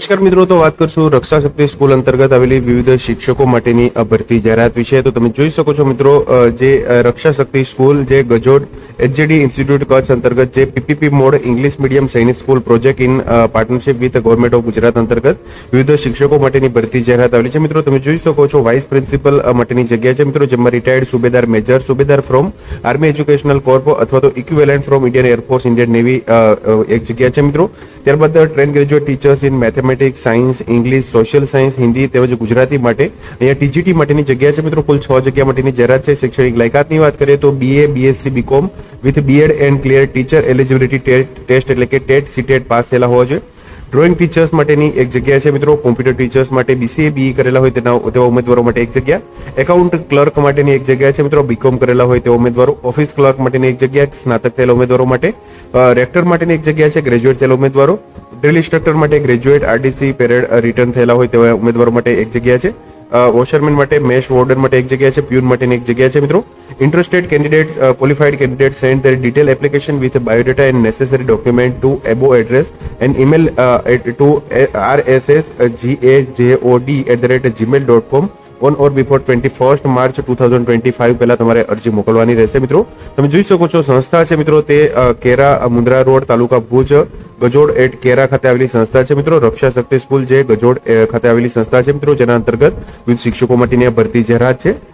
નમસ્કાર મિત્રો, તો વાત કરશું રક્ષા શક્તિ સ્કૂલ અંતર્ગત આવેલી વિવિધ શિક્ષકો માટેની ભરતી જાહેરાત વિશે. તો તમે જોઈ શકો છો મિત્રો જે રક્ષા શક્તિ સ્કૂલ, જે ગજોડ એચજીડી ઇન્સ્ટિટ્યૂટ કચ્છ અંતર્ગત, જે PPP mode English medium Sainik school project in partnership with government of Gujarat અંતર્ગત વિવિધ શિક્ષકો માટેની ભરતી જાહેરાત આવેલી છે. મિત્રો, તમે જોઈ શકો છો વાઇસ પ્રિન્સિપલ માટેની જગ્યા છે. મિત્રો, જેમાં retired subedar major, subedar from army educational corp અથવા તો equivalent from Indian air force Indian navy એક જગ્યા છે મિત્રો. ત્યારબાદ train graduate teachers in mathematics science English social science Hindi તેમજ ગુજરાતી માટે અહીંયા ટીજીટી માટેની જગ્યા છે. મિત્રો, કુલ છ જગ્યા માટેની જાહેરાત છે. શૈક્ષણિક લાયકાતની વાત કરીએ તો BA BSc BCom with BEd and clear teacher eligibility test એટલે કે ટેટ સીટેટ પાસ થયેલા હોવા જોઈએ. ડ્રોઈંગ ટીચર્સ માટેની એક જગ્યા છે. મિત્રો કોમ્પ્યુટર ટીચર્સ માટે બીસીએ બીઈ કરેલા હોય તેના, તેવા ઉમેદવારો માટે એક જગ્યા. એકાઉન્ટ ક્લર્ક માટેની એક જગ્યા છે. મિત્રો બીકોમ કરેલા હોય તેવા ઉમેદવારો. ઓફિસ ક્લર્ક માટેની એક જગ્યા. સ્નાતક થયેલા ઉમેદવારો માટે. રેક્ટર માટેની એક જગ્યા છે. ગ્રેજ્યુએટ થયેલા ઉમેદવારો. ડ્રિલ ઇન્સ્ટ્રક્ટર માટે ગ્રેજ્યુએટ આરડીસી પેરેડ રિટર્ન થયેલા હોય તેવા ઉમેદવારો માટે એક જગ્યા છે. વોશરમેન માટે મેશ વોર્ડન માટે એક જગ્યા છે પ્યુન માટેની એક જગ્યા છે, મિત્રો. Interested candidate qualified candidate send their detail application with biodata and necessary document to above address and email to R S S G A J O D at the rate gmail dot gmail.com on or before twenty first March two thousand twenty five પહેલા તમારે અરજી મોકલવાની રહેશે, મિત્રો. તમે જોઈ શકો છો, સંસ્થા છે, મિત્રો, તે કેરા મુન્દ્રા રોડ, તાલુકા ભુજ, ગજોડ એટ કેરા ખાતે આવેલી સંસ્થા છે, મિત્રો. રક્ષા શક્તિ સ્કૂલ જે ગજોડ ખાતે આવેલી સંસ્થા છે, મિત્રો, જેના અંતર્ગત વિવિધ શિક્ષકો માટેની ભરતી જાહેરાત છે.